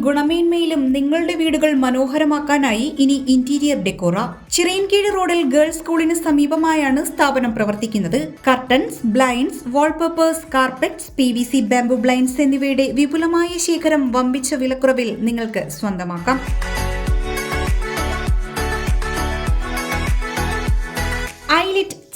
ഗുണമേന്മയിലും നിങ്ങളുടെ വീടുകൾ മനോഹരമാക്കാനായി ഇനി ഇന്റീരിയർ ഡെക്കോറ. ചിറയൻകീഴ് റോഡിൽ ഗേൾസ് സ്കൂളിന് സമീപമായാണ് സ്ഥാപനം പ്രവർത്തിക്കുന്നത്. Curtains blinds wallpapers carpets P V C bamboo blinds എന്നിവയുടെ വിപുലമായ ശേഖരം വമ്പിച്ച വിലക്കുറവിൽ നിങ്ങൾക്ക് സ്വന്തമാക്കാം.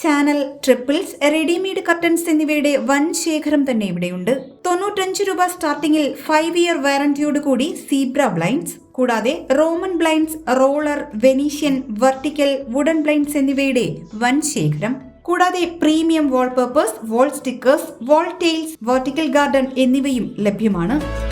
ചാനൽ ട്രിപ്പിൾസ് റെഡിമെയ്ഡ് കർട്ടൻസ് എന്നിവയുടെ വൻ ശേഖരം തന്നെ ഇവിടെയുണ്ട്. തൊണ്ണൂറ്റഞ്ച് രൂപ സ്റ്റാർട്ടിംഗിൽ ഫൈവ് ഇയർ വാറന്റിയോട് കൂടി സീബ്ര ബ്ലൈൻഡ്സ് കൂടാതെ Roman blinds roller Venetian vertical wooden blinds എന്നിവയുടെ വൻ ശേഖരം. കൂടാതെ premium wall papers wall stickers wall tiles vertical garden എന്നിവയും ലഭ്യമാണ്.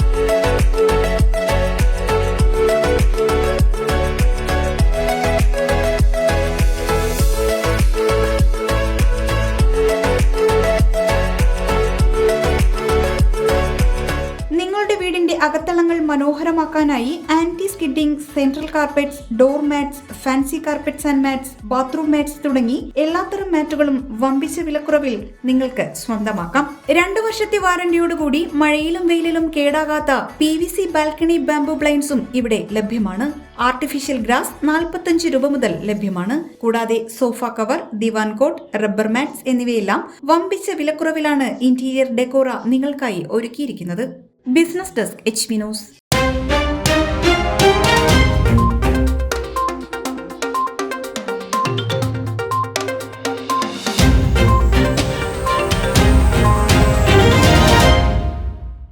നിങ്ങളുടെ വീടിന്റെ അകത്തളങ്ങൾ മനോഹരമാക്കാനായി anti skidding central carpets door mats fancy carpets and mats bathroom mats തുടങ്ങി എല്ലാത്തരം മാറ്റുകളും വമ്പിച്ച വിലക്കുറവിൽ നിങ്ങൾക്ക് സ്വന്തമാക്കാം. രണ്ടു വർഷത്തെ വാറന്റിയോടുകൂടി മഴയിലും വെയിലിലും കേടാകാത്ത P V C balcony bamboo ബ്ലൈൻസും ഇവിടെ ലഭ്യമാണ്. ആർട്ടിഫിഷ്യൽ ഗ്രാസ് നാൽപ്പത്തഞ്ച് രൂപ മുതൽ ലഭ്യമാണ്. കൂടാതെ സോഫ കവർ ദിവാൻ കോട്ട് റബ്ബർ മാറ്റ്സ് എന്നിവയെല്ലാം വമ്പിച്ച വിലക്കുറവിലാണ് ഇന്റീരിയർ ഡെക്കോറ നിങ്ങൾക്കായി ഒരുക്കിയിരിക്കുന്നത്. Business desk H P